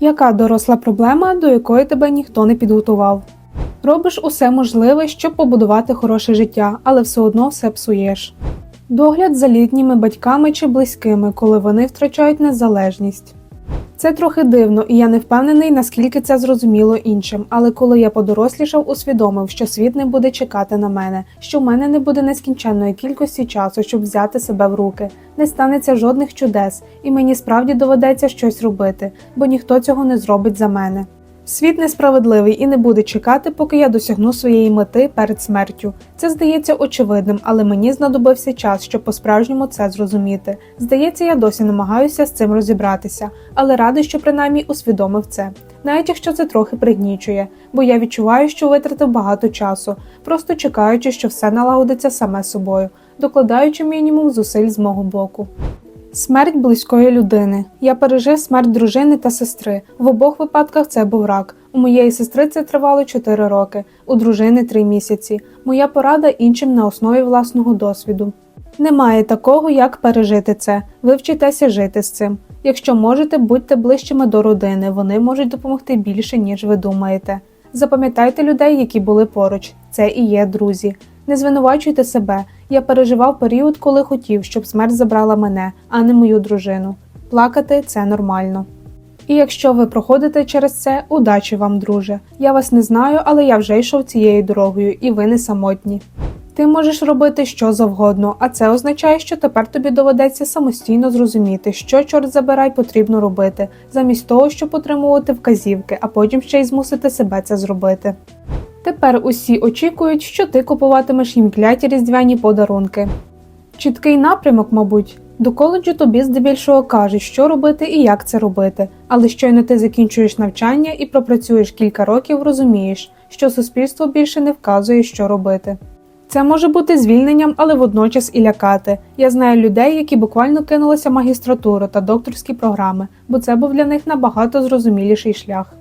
Яка доросла проблема, до якої тебе ніхто не підготував? Робиш усе можливе, щоб побудувати хороше життя, але все одно все псуєш. Догляд за літніми батьками чи близькими, коли вони втрачають незалежність. Це трохи дивно, і я не впевнений, наскільки це зрозуміло іншим. Але коли я подорослішав, усвідомив, що світ не буде чекати на мене, що в мене не буде нескінченної кількості часу, щоб взяти себе в руки, не станеться жодних чудес, і мені справді доведеться щось робити, бо ніхто цього не зробить за мене. Світ несправедливий і не буде чекати, поки я досягну своєї мети перед смертю. Це здається очевидним, але мені знадобився час, щоб по-справжньому це зрозуміти. Здається, я досі намагаюся з цим розібратися, але радий, що принаймні усвідомив це. Навіть якщо це трохи пригнічує, бо я відчуваю, що витратив багато часу, просто чекаючи, що все налагодиться саме собою, докладаючи мінімум зусиль з мого боку. Смерть близької людини. Я пережив смерть дружини та сестри. В обох випадках це був рак. У моєї сестри це тривало 4 роки, у дружини 3 місяці. Моя порада іншим на основі власного досвіду. Немає такого, як пережити це. Ви вчитеся жити з цим. Якщо можете, будьте ближчими до родини, вони можуть допомогти більше, ніж ви думаєте. Запам'ятайте людей, які були поруч. Це і є друзі. Не звинувачуйте себе. Я переживав період, коли хотів, щоб смерть забрала мене, а не мою дружину. Плакати це нормально. І якщо ви проходите через це, удачі вам, друже. Я вас не знаю, але я вже йшов цією дорогою, і ви не самотні. Ти можеш робити що завгодно, а це означає, що тепер тобі доведеться самостійно зрозуміти, що чорт забирай потрібно робити, замість того, щоб отримувати вказівки, а потім ще й змусити себе це зробити. Тепер усі очікують, що ти купуватимеш їм кляті різдвяні подарунки. Чіткий напрямок, мабуть. До коледжу тобі здебільшого кажуть, що робити і як це робити, але щойно ти закінчуєш навчання і пропрацюєш кілька років, розумієш, що суспільство більше не вказує, що робити. Це може бути звільненням, але водночас і лякати. Я знаю людей, які буквально кинулися магістратуру та докторські програми, бо це був для них набагато зрозуміліший шлях.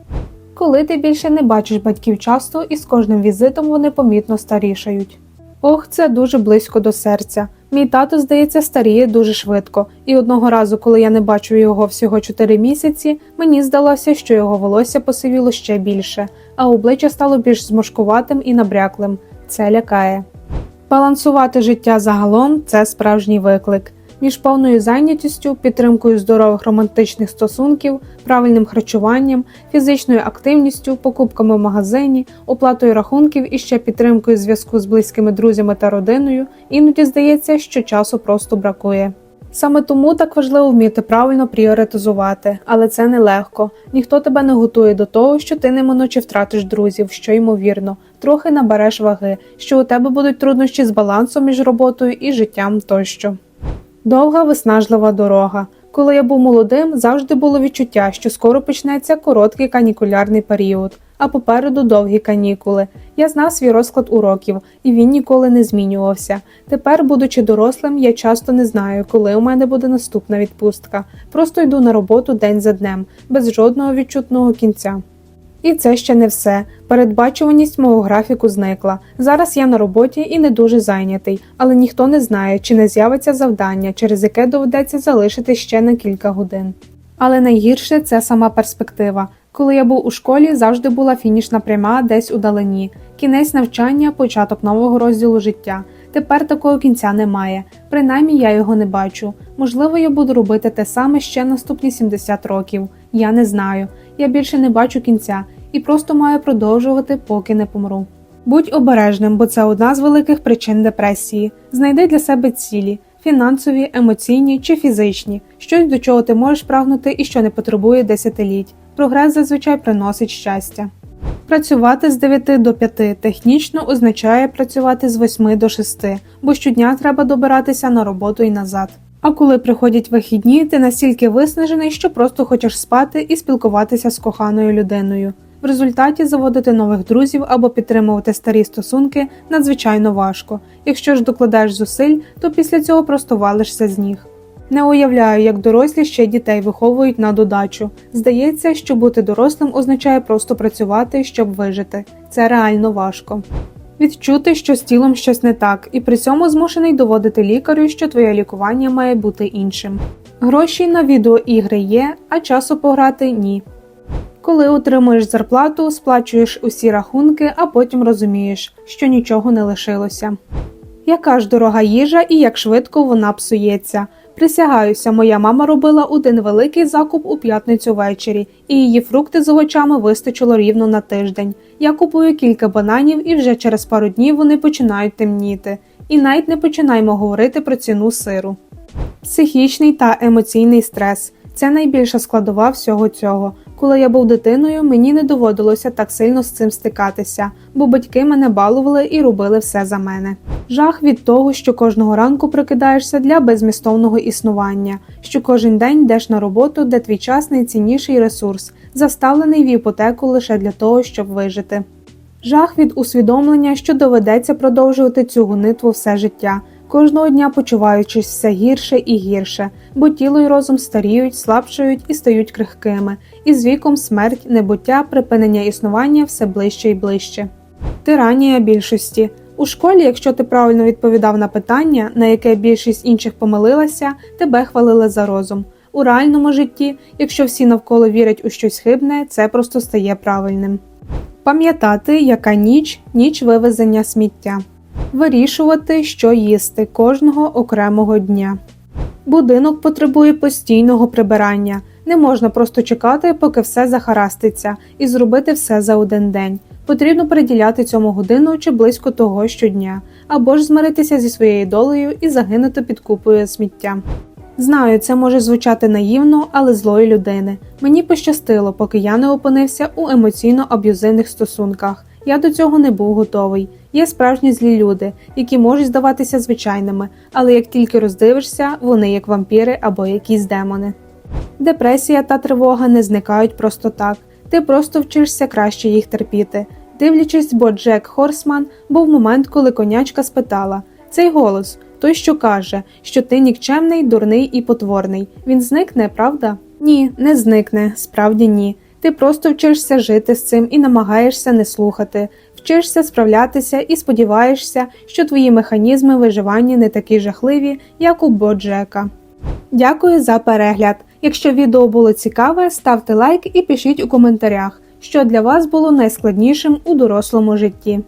Коли ти більше не бачиш батьків часто, і з кожним візитом вони помітно старішають. Ох, це дуже близько до серця. Мій тато, здається, старіє дуже швидко, і одного разу, коли я не бачу його всього 4 місяці, мені здалося, що його волосся посивіло ще більше, а обличчя стало більш зморшкуватим і набряклим. Це лякає. Балансувати життя загалом це справжній виклик. Між повною зайнятістю, підтримкою здорових романтичних стосунків, правильним харчуванням, фізичною активністю, покупками в магазині, оплатою рахунків і ще підтримкою зв'язку з близькими друзями та родиною, іноді здається, що часу просто бракує. Саме тому так важливо вміти правильно пріоритизувати, але це нелегко. Ніхто тебе не готує до того, що ти неминуче втратиш друзів, що ймовірно, трохи набереш ваги, що у тебе будуть труднощі з балансом між роботою і життям тощо. Довга виснажлива дорога. Коли я був молодим, завжди було відчуття, що скоро почнеться короткий канікулярний період, а попереду довгі канікули. Я знав свій розклад уроків, і він ніколи не змінювався. Тепер, будучи дорослим, я часто не знаю, коли у мене буде наступна відпустка. Просто йду на роботу день за днем, без жодного відчутного кінця. І це ще не все. Передбачуваність мого графіку зникла. Зараз я на роботі і не дуже зайнятий, але ніхто не знає, чи не з'явиться завдання, через яке доведеться залишити ще на кілька годин. Але найгірше це сама перспектива. Коли я був у школі, завжди була фінішна пряма десь удалині. Кінець навчання, початок нового розділу життя. Тепер такого кінця немає. Принаймні я його не бачу. Можливо, я буду робити те саме ще наступні 70 років. Я не знаю. Я більше не бачу кінця і просто маю продовжувати, поки не помру. Будь обережним, бо це одна з великих причин депресії. Знайди для себе цілі фінансові, емоційні чи фізичні, щось до чого ти можеш прагнути і що не потребує десятиліть. Прогрес зазвичай приносить щастя. Працювати з 9 до 5 технічно означає працювати з 8 до 6, бо щодня треба добиратися на роботу і назад. А коли приходять вихідні, ти настільки виснажений, що просто хочеш спати і спілкуватися з коханою людиною. В результаті заводити нових друзів або підтримувати старі стосунки надзвичайно важко. Якщо ж докладаєш зусиль, то після цього просто валишся з ніг. Не уявляю, як дорослі ще дітей виховують на додачу. Здається, що бути дорослим означає просто працювати, щоб вижити. Це реально важко. Відчути, що з тілом щось не так, і при цьому змушений доводити лікарю, що твоє лікування має бути іншим. Гроші на відеоігри є, а часу пограти ні. Коли отримуєш зарплату, сплачуєш усі рахунки, а потім розумієш, що нічого не лишилося. Яка ж дорога їжа і як швидко вона псується. Присягаюся, моя мама робила один великий закуп у п'ятницю ввечері, і її фрукти з овочами вистачило рівно на тиждень. Я купую кілька бананів, і вже через пару днів вони починають темніти. І навіть не починаємо говорити про ціну сиру. Психічний та емоційний стрес це найбільша складова всього цього. Коли я був дитиною, мені не доводилося так сильно з цим стикатися, бо батьки мене балували і робили все за мене. Жах від того, що кожного ранку прокидаєшся для безмістовного існування, що кожен день йдеш на роботу, де твій час найцінніший ресурс, заставлений в іпотеку лише для того, щоб вижити. Жах від усвідомлення, що доведеться продовжувати цю гонитву все життя, кожного дня почуваючись все гірше і гірше, бо тіло й розум старіють, слабшають і стають крихкими, і з віком смерть, небуття, припинення існування все ближче і ближче. Тиранія більшості. У школі, якщо ти правильно відповідав на питання, на яке більшість інших помилилася, тебе хвалили за розум. У реальному житті, якщо всі навколо вірять у щось хибне, це просто стає правильним. Пам'ятати, яка ніч ніч вивезення сміття, вирішувати, що їсти кожного окремого дня. Будинок потребує постійного прибирання. Не можна просто чекати, поки все захараститься, і зробити все за один день. Потрібно приділяти цьому годину чи близько того щодня, або ж змиритися зі своєю долею і загинути під купою сміття. Знаю, це може звучати наївно, але злої людини. Мені пощастило, поки я не опинився у емоційно аб'юзивних стосунках. Я до цього не був готовий. Є справжні злі люди, які можуть здаватися звичайними, але як тільки роздивишся, вони як вампіри або якісь демони. Депресія та тривога не зникають просто так. Ти просто вчишся краще їх терпіти. Дивлячись, бо Джек Хорсман був момент, коли конячка спитала цей голос, той, що каже, що ти нікчемний, дурний і потворний. Він зникне, правда? Ні, не зникне, справді ні. Ти просто вчишся жити з цим і намагаєшся не слухати, вчишся справлятися і сподіваєшся, що твої механізми виживання не такі жахливі, як у Боджека. Дякую за перегляд. Якщо відео було цікаве, ставте лайк і пишіть у коментарях, що для вас було найскладнішим у дорослому житті.